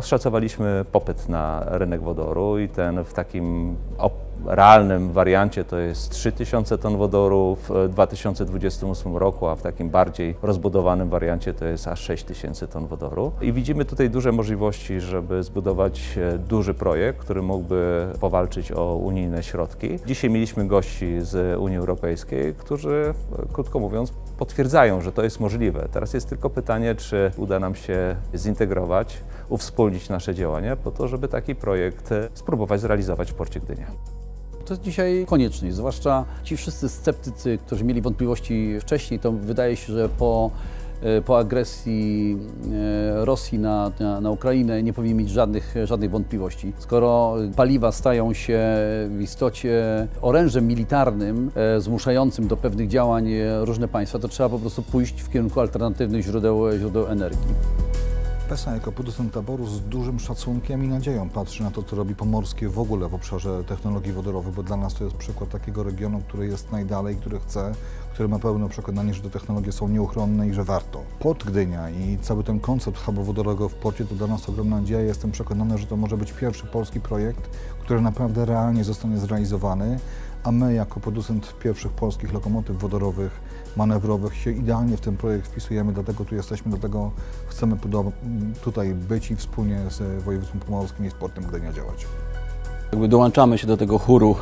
Oszacowaliśmy popyt na rynek wodoru i ten w takim realnym wariancie to jest 3000 ton wodoru w 2028 roku, a w takim bardziej rozbudowanym wariancie to jest aż 6000 ton wodoru. I widzimy tutaj duże możliwości, żeby zbudować e, duży projekt, który mógłby powalczyć o unijne środki. Dzisiaj mieliśmy gości z Unii Europejskiej, którzy, e, krótko mówiąc, potwierdzają, że to jest możliwe. Teraz jest tylko pytanie, czy uda nam się zintegrować, uwspólnić nasze działania po to, żeby taki projekt e, spróbować zrealizować w Porcie Gdynia. To jest dzisiaj konieczność, zwłaszcza ci wszyscy sceptycy, którzy mieli wątpliwości wcześniej, to wydaje się, że po, e, po agresji e, Rosji na, na, na Ukrainę nie powinni mieć żadnych, żadnych wątpliwości. Skoro paliwa stają się w istocie orężem militarnym e, zmuszającym do pewnych działań różne państwa, to trzeba po prostu pójść w kierunku alternatywnych źródeł, źródeł energii. PESA jako producent taboru z dużym szacunkiem i nadzieją patrzy na to, co robi Pomorskie w ogóle w obszarze technologii wodorowych, bo dla nas to jest przykład takiego regionu, który jest najdalej, który chce, który ma pełne przekonanie, że te technologie są nieuchronne i że warto. Port Gdynia i cały ten koncept hubu wodorowego w porcie to dla nas ogromna nadzieja. Jestem przekonany, że to może być pierwszy polski projekt, który naprawdę realnie zostanie zrealizowany, a my jako producent pierwszych polskich lokomotyw wodorowych, manewrowych się idealnie w ten projekt wpisujemy, dlatego tu jesteśmy, dlatego chcemy tutaj być i wspólnie z województwem pomorskim i z portem Gdynia działać. Jakby dołączamy się do tego chóru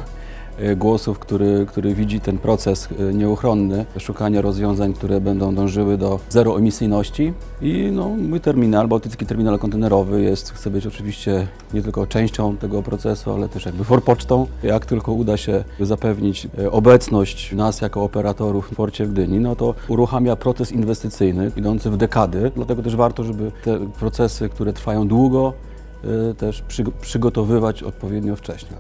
głosów, który, który widzi ten proces e, nieuchronny, szukania rozwiązań, które będą dążyły do zeroemisyjności. I no, mój terminal, Bałtycki Terminal Kontenerowy jest, chce być oczywiście nie tylko częścią tego procesu, ale też jakby forpocztą. Jak tylko uda się zapewnić e, obecność nas jako operatorów w porcie w Gdyni, no to uruchamia proces inwestycyjny idący w dekady. Dlatego też warto, żeby te procesy, które trwają długo, e, też przygo- przygotowywać odpowiednio wcześnie.